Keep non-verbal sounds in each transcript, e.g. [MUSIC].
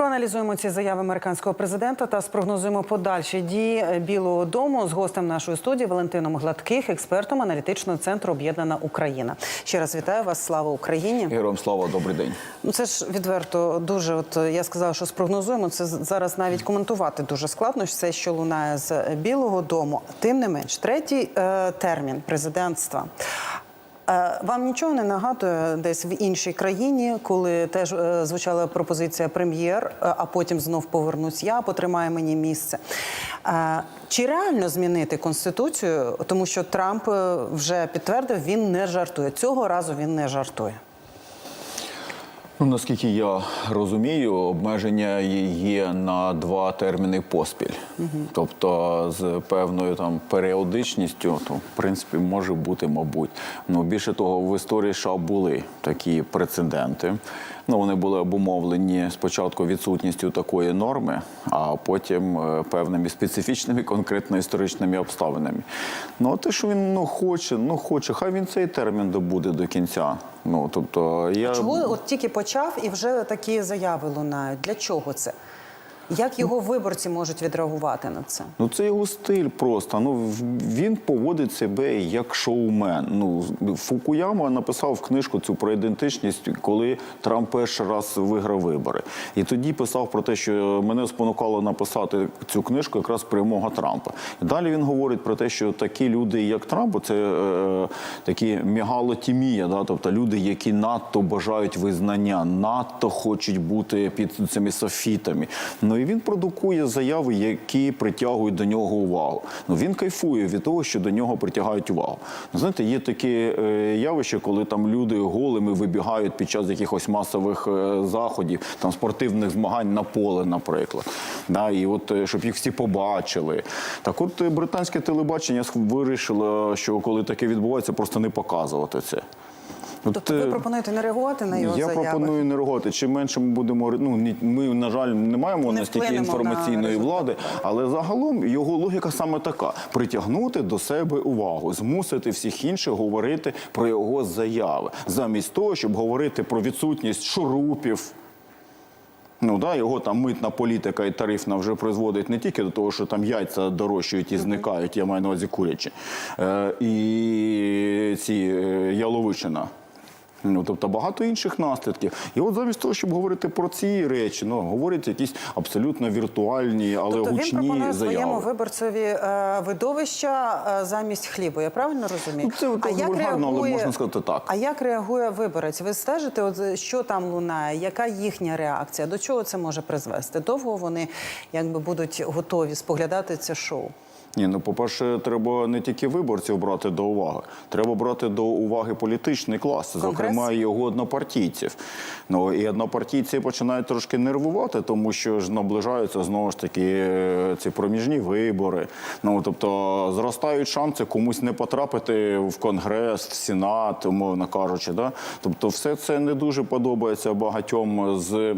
Проаналізуємо ці заяви американського президента та спрогнозуємо подальші дії Білого Дому з гостем нашої студії Валентином Гладких, експертом аналітичного центру Об'єднана Україна. Ще раз вітаю вас. Слава Україні! Героям слава, добрий день. Ну це ж відверто дуже. От я сказала, що спрогнозуємо. Це зараз навіть коментувати дуже складно. Все, що лунає з Білого Дому. Тим не менш, третій е, термін президентства. Е, Вам нічого не нагадує десь в іншій країні, коли теж е, звучала пропозиція прем'єр, е, а потім знов повернусь я, потримає мені місце. Чи реально змінити конституцію, тому що Трамп вже підтвердив, він не жартує. Цього разу він не жартує. Ну, наскільки я розумію, обмеження є на два терміни поспіль. Тобто з певною там періодичністю, то в принципі може бути, мабуть. Ну більше того, в історії США були такі прецеденти. Ну вони були обумовлені спочатку відсутністю такої норми, а потім е, певними специфічними конкретно історичними обставинами. Ну а те, що він ну хоче, ну хоче, хай він цей термін добуде до кінця. Ну тобто я Чому от тільки почав і вже такі заяви лунають? Для чого це? Як його виборці можуть відреагувати на це? Ну, це його стиль просто. Ну він поводить себе як шоумен. Ну Фукуяма написав книжку цю про ідентичність, коли Трамп перший раз виграв вибори. І тоді писав про те, що мене спонукало написати цю книжку якраз перемога Трампа. І далі він говорить про те, що такі люди, як Трамп, це е, такі мегалотімія, да, тобто люди, які надто бажають визнання, надто хочуть бути під цими софітами. Ну і він продукує заяви, які притягують до нього увагу. Ну він кайфує від того, що до нього притягають увагу. Ну, знаєте, є таке явище, коли там люди голими вибігають під час якихось масових е, заходів, там спортивних змагань на поле, наприклад. Да, і от е, щоб їх всі побачили. Так, от е, британське телебачення вирішило, що коли таке відбувається, просто не показувати це. От, Тобто ви пропонуєте не реагувати на його я заяви? пропоную не реагувати. Чим менше ми будемо ну ми, на жаль, не маємо Не настільки вплинемо на інформаційної влади, але загалом його логіка саме така: притягнути до себе увагу, змусити всіх інших говорити про його заяви, замість того, щоб говорити про відсутність шурупів. Ну да, його там митна політика і тарифна вже призводить не тільки до того, що там яйця дорожчають і зникають, я маю на увазі курячі, е, і ці е, яловичина. Ну, тобто багато інших наслідків. І от замість того, щоб говорити про ці речі, ну говорять якісь абсолютно віртуальні, але Тобто він гучні пропонує своєму виборцеві е, видовища е, замість хлібу. Я правильно розумію? Ну, це трохи вульгарно, але можна сказати так. А як реагує виборець? Ви стежите, от, що там лунає? Яка їхня реакція? До чого це може призвести? Довго вони якби будуть готові споглядати це шоу? Ні, ну по-перше, треба не тільки виборців брати до уваги, треба брати до уваги політичний клас, зокрема його однопартійців. Ну і однопартійці починають трошки нервувати, тому що ж наближаються знову ж таки е, ці проміжні вибори. Ну тобто зростають шанси комусь не потрапити в конгрес, в сенат, умовно кажучи. Да? Тобто, все це не дуже подобається багатьом з.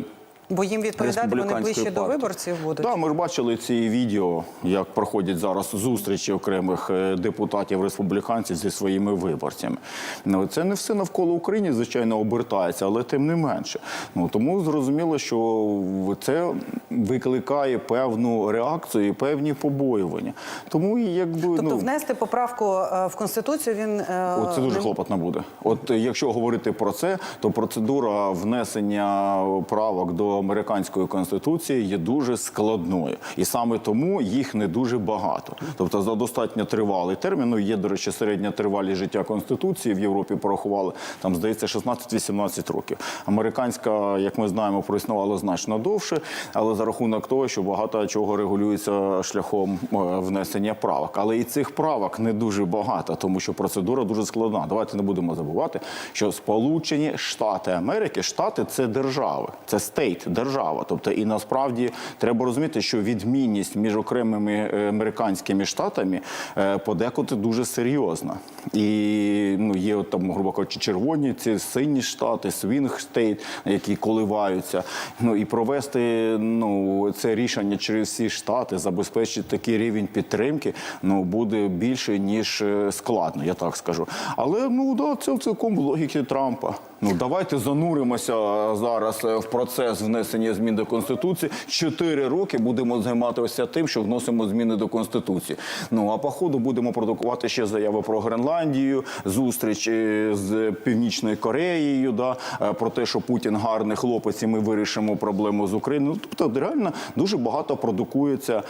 Бо їм відповідати вони ближче до виборців будуть. Так, ми ж бачили ці відео, як проходять зараз зустрічі окремих е, депутатів республіканців зі своїми виборцями. Ну це не все навколо України, звичайно, обертається, але тим не менше. Ну тому зрозуміло, що це викликає певну реакцію і певні побоювання. Тому якби Тобто ну, внести поправку е, в конституцію він е, От це дуже клопотно буде. От якщо говорити про це, то процедура внесення правок до американської конституції є дуже складною, і саме тому їх не дуже багато. Тобто за достатньо тривалий термін. Ну є до речі, середня тривалість життя конституції в Європі порахували там, здається, 16-18 років. Американська, як ми знаємо, проіснувала значно довше, але за рахунок того, що багато чого регулюється шляхом е, внесення правок. Але і цих правок не дуже багато, тому що процедура дуже складна. Давайте не будемо забувати, що Сполучені Штати Америки, штати це держави, це стейт, держава. Тобто, і насправді треба розуміти, що відмінність між окремими е, американськими штатами е, подекуди дуже серйозна. І ну є там, грубо кажучи, червоні ці сині штати, свінг стейт, які коливаються. Ну і провести ну це рішення через всі штати, забезпечити такий рівень підтримки, ну буде більше ніж е, складно, я так скажу. Але ну да, це цілком в логіки Трампа. Ну давайте зануримося зараз в процес внесення змін до конституції. Чотири роки будемо займатися тим, що вносимо зміни до конституції. Ну а по ходу будемо продукувати ще заяви про Гренландію, зустріч е, з Північною Кореєю. Да, е, про те, що Путін гарний хлопець, і ми вирішимо проблему з Україною. Ну, тобто, реально дуже багато продукується.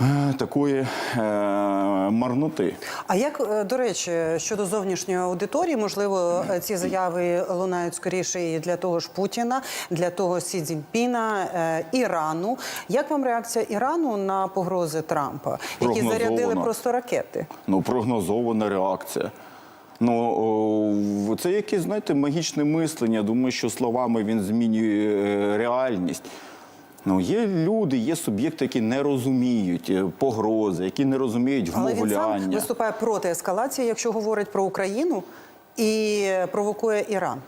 Е, Такої е, марноти. А як е, до речі, щодо зовнішньої аудиторії, можливо, е, ці заяви лунають скоріше і для того ж Путіна, для того Сі Цзіньпіна, е, Ірану. Як вам реакція Ірану на погрози Трампа, які зарядили просто ракети? Ну, прогнозована реакція. Ну, це якесь, знаєте, магічне мислення. Думаю, що словами він змінює реальність. Ну, є люди, є суб'єкти, які не розуміють е, погрози, які не розуміють Але він сам виступає проти ескалації, якщо говорить про Україну і провокує Іран.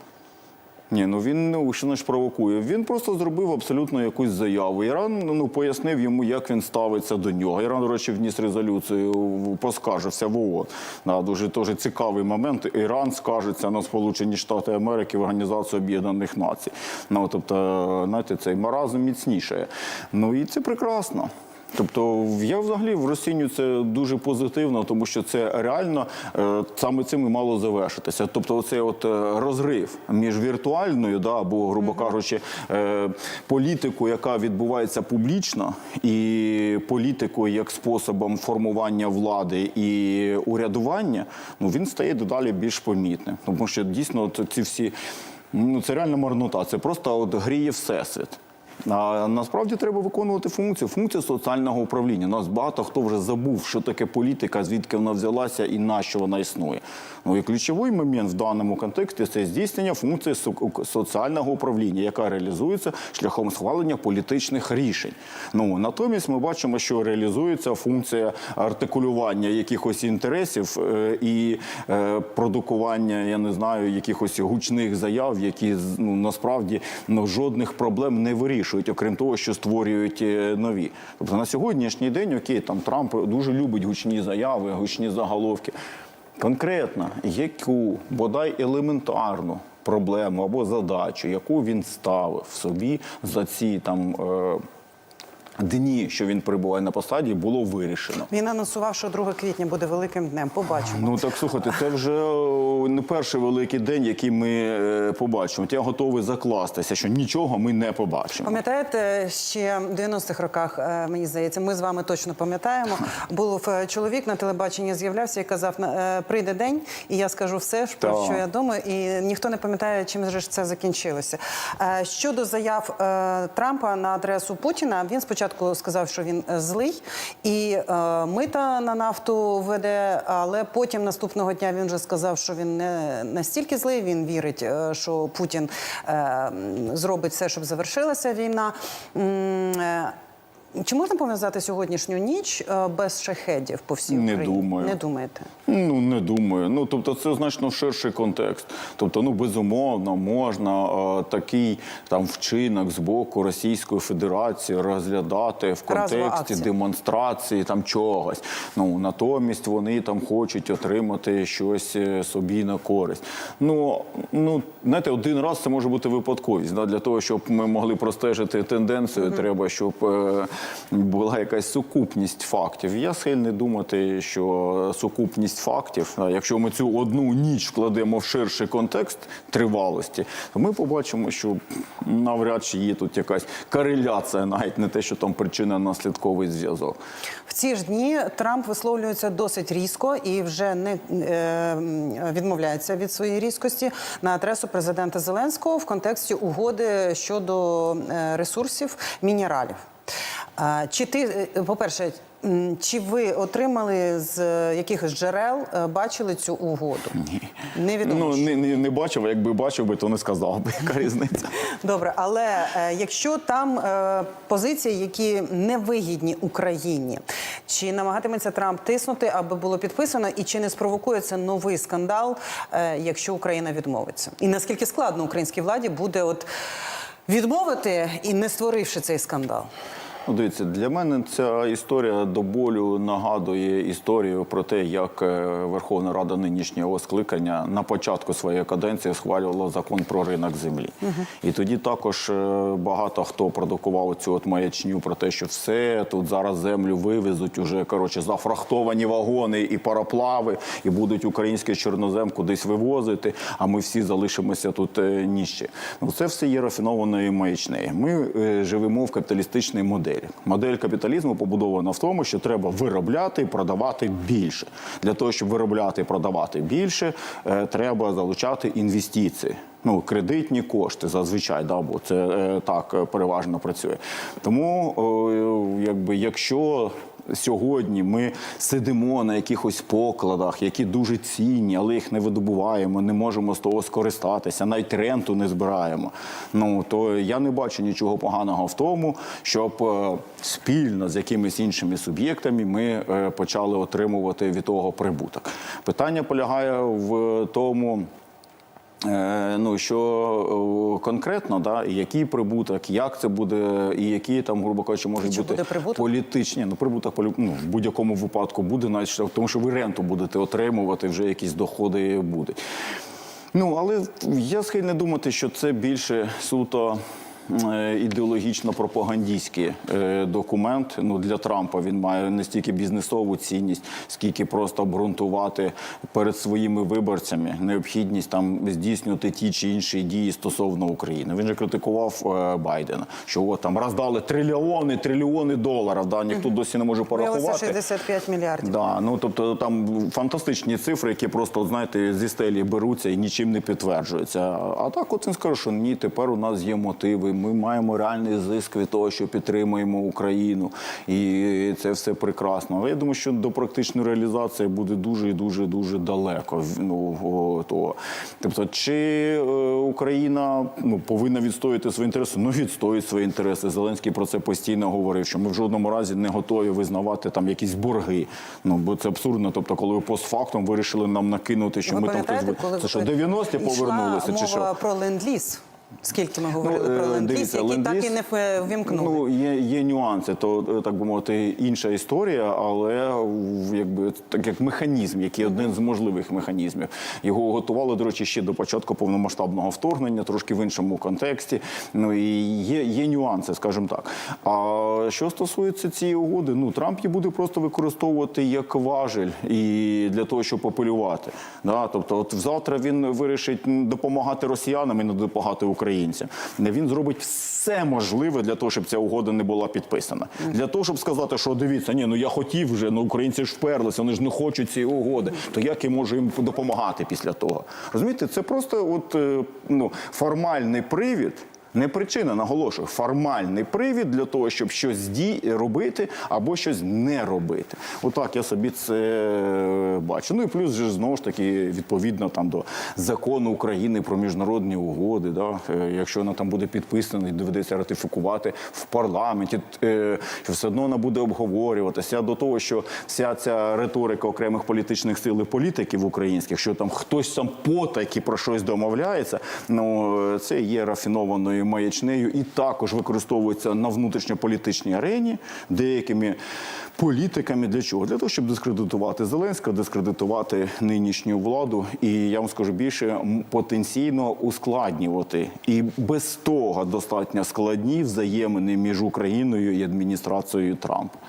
Ні, ну він ну, що ж провокує. Він просто зробив абсолютно якусь заяву. Іран ну пояснив йому, як він ставиться до нього. Іран, до речі, вніс резолюцію, поскаржився в ООН. Да, дуже теж цікавий момент. Іран скажеться на Сполучені Штати Америки в Організацію Об'єднаних Націй. Ну тобто, знаєте, цей маразм міцніше. Ну і це прекрасно. Тобто я взагалі в розцінюю це дуже позитивно, тому що це реально е, саме цим і мало завершитися. Тобто, оцей от е, розрив між віртуальною, да, або, грубо кажучи, е, політикою, яка відбувається публічно, і політикою як способом формування влади і урядування, ну він стає дедалі більш помітним. Тому що дійсно от ці всі ну це реально марнота. Це просто от гріє всесвіт. А насправді треба виконувати функцію, функцію соціального управління. Нас багато хто вже забув, що таке політика, звідки вона взялася і на що вона існує. Ну і ключовий момент в даному контексті це здійснення функції соціального управління, яка реалізується шляхом схвалення політичних рішень. Ну натомість ми бачимо, що реалізується функція артикулювання якихось інтересів е, і е, продукування, я не знаю, якихось гучних заяв, які ну насправді ну, жодних проблем не вирішують, окрім того, що створюють е, нові. Тобто на сьогоднішній день, окей, там Трамп дуже любить гучні заяви, гучні заголовки. Конкретно, яку бодай елементарну проблему або задачу, яку він ставив собі за ці там. Е, Дні, що він перебуває на посаді, було вирішено. Він анонсував, що 2 квітня буде великим днем. Побачимо. Ну так слухайте, це вже не перший великий день, який ми е, побачимо. Я готовий закластися, що нічого ми не побачимо. Пам'ятаєте, ще в 90-х роках, е, мені здається, ми з вами точно пам'ятаємо. Був е, чоловік на телебаченні з'являвся і казав, «На- е, прийде день, і я скажу все, про що я думаю, і ніхто не пам'ятає, чим же ж це закінчилося. Е, Щодо заяв е, Трампа на адресу Путіна, він спочатку сказав, що він е, злий і е, мита на нафту веде, але потім наступного дня він вже сказав, що він не настільки злий. Він вірить, е, що Путін е, зробить все, щоб завершилася війна. Чи можна пов'язати сьогоднішню ніч е, без шахедів по всій Не думаю. Не думаєте? Ну не думаю. Ну тобто, це значно ширший контекст. Тобто, ну безумовно, можна е, такий там вчинок з боку Російської Федерації розглядати в контексті демонстрації там чогось. Ну натомість вони там хочуть отримати щось е, собі на користь. Ну ну знаєте, один раз це може бути випадковість. Да? Для того, щоб ми могли простежити тенденцію, треба, щоб була якась сукупність фактів. Я схильний думати, що сукупність фактів, якщо ми цю одну ніч вкладемо в ширший контекст тривалості, то ми побачимо, що навряд чи є тут якась кореляція, навіть не те, що там причинно-наслідковий зв'язок. В ці ж дні Трамп висловлюється досить різко і вже не е, відмовляється від своєї різкості на адресу президента Зеленського в контексті угоди щодо е, ресурсів мінералів. А, Чи ти, е, по-перше, чи ви отримали з е, якихось джерел, е, бачили цю угоду? Ні. Невідомо. Ну не, не, не бачив, а якби бачив би, то не сказав би, [LAUGHS] яка різниця. Добре, але е, якщо там е, позиції, які не вигідні Україні, чи намагатиметься Трамп тиснути, аби було підписано, і чи не спровокує це новий скандал, е, якщо Україна відмовиться? І наскільки складно українській владі буде от відмовити і не створивши цей скандал? Ну, дивіться, для мене ця історія до болю нагадує історію про те, як е, Верховна Рада нинішнього скликання на початку своєї каденції схвалювала закон про ринок землі. І тоді також е, багато хто продукував цю от маячню про те, що все тут зараз землю вивезуть уже коротше зафрахтовані вагони і пароплави, і будуть український чорнозем кудись вивозити. А ми всі залишимося тут е, ніще. Ну це все є рафінованою маячнею. Ми живемо в капіталістичній моделі. Модель капіталізму побудована в тому, що треба виробляти і продавати більше. Для того, щоб виробляти і продавати більше, е, треба залучати інвестиції. Ну, кредитні кошти зазвичай, да, бо це е, так е, переважно працює. Тому, е, якби, якщо сьогодні ми сидимо на якихось покладах, які дуже цінні, але їх не видобуваємо, не можемо з того скористатися, навіть ренту не збираємо. Ну то я не бачу нічого поганого в тому, щоб е, спільно з якимись іншими суб'єктами ми е, почали отримувати від того прибуток. Питання полягає в тому. Е, Ну що е, конкретно, да, і який прибуток, як це буде, і які там, грубо кажучи, можуть Чи бути прибуток? політичні. Ну прибуток ну, в будь-якому випадку буде, навіть тому що ви ренту будете отримувати, вже якісь доходи будуть. Ну але я схильний думати, що це більше суто. Е, Ідеологічно-пропагандистський е, документ. Ну для Трампа він має не стільки бізнесову цінність, скільки просто обґрунтувати перед своїми виборцями необхідність там здійснювати ті чи інші дії стосовно України. Він же критикував е, Байдена, що от там роздали трильйони, трильйони доларів. Да, ніхто досі не може порахувати. 65 мільярдів. Да, ну тобто там фантастичні цифри, які просто от, знаєте зі стелі беруться і нічим не підтверджуються. А так, от він скаже, що ні, тепер у нас є мотиви. Ми маємо реальний зиск від того, що підтримуємо Україну, і це все прекрасно. Але я думаю, що до практичної реалізації буде дуже і дуже дуже далеко. Ну того. Тобто, чи е, Україна ну повинна відстояти свої інтереси? Ну відстоїть свої інтереси. Зеленський про це постійно говорив, що ми в жодному разі не готові визнавати там якісь борги. Ну бо це абсурдно. Тобто, коли ви постфактум вирішили нам накинути, що Ви ми там хтось коли це що 90-ті повернулися, чи що? про ленд-ліз? Скільки ми говорили е, про ленд-ліз, який так і не ввімкнули? Ну, є, є нюанси, то е, так би мовити, інша історія, але якби так як механізм, який один з можливих механізмів. Його готували, до речі, ще до початку повномасштабного вторгнення, трошки в іншому контексті. Ну і є, є нюанси, скажімо так. А що стосується цієї угоди, ну Трамп її буде просто використовувати як важель і для того, щоб апелювати. Да? Тобто, от завтра він вирішить допомагати росіянам і не допомагати українцям. Він зробить все можливе для того, щоб ця угода не була підписана. Для того, щоб сказати, що дивіться, ні, ну я хотів вже, ну українці ж вперлися, вони ж не хочуть цієї угоди. То як я можу їм допомагати після того? Розумієте, це просто от е, ну формальний привід. Не причина, наголошую, формальний привід для того, щоб щось ді робити або щось не робити. Отак я собі це бачу. Ну і плюс же знову ж таки відповідно там до закону України про міжнародні угоди. Да? Е, Якщо вона там буде підписана доведеться ратифікувати в парламенті, е, що все одно вона буде обговорюватися до того, що вся ця риторика окремих політичних сил і політиків українських, що там хтось там потайки про щось домовляється, ну це є рафінованою маячнею і також використовується на внутрішньополітичній арені деякими політиками. Для чого? Для того, щоб дискредитувати Зеленського, дискредитувати нинішню владу, і я вам скажу більше, потенційно ускладнювати. І без того достатньо складні взаємини між Україною і адміністрацією Трампа.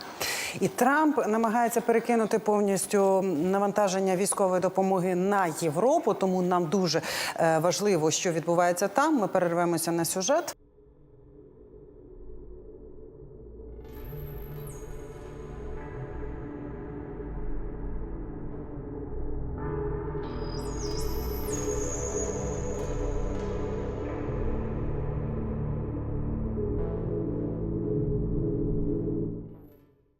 І Трамп намагається перекинути повністю навантаження військової допомоги на Європу. Тому нам дуже е, важливо, що відбувається там. Ми перервемося на сюжет.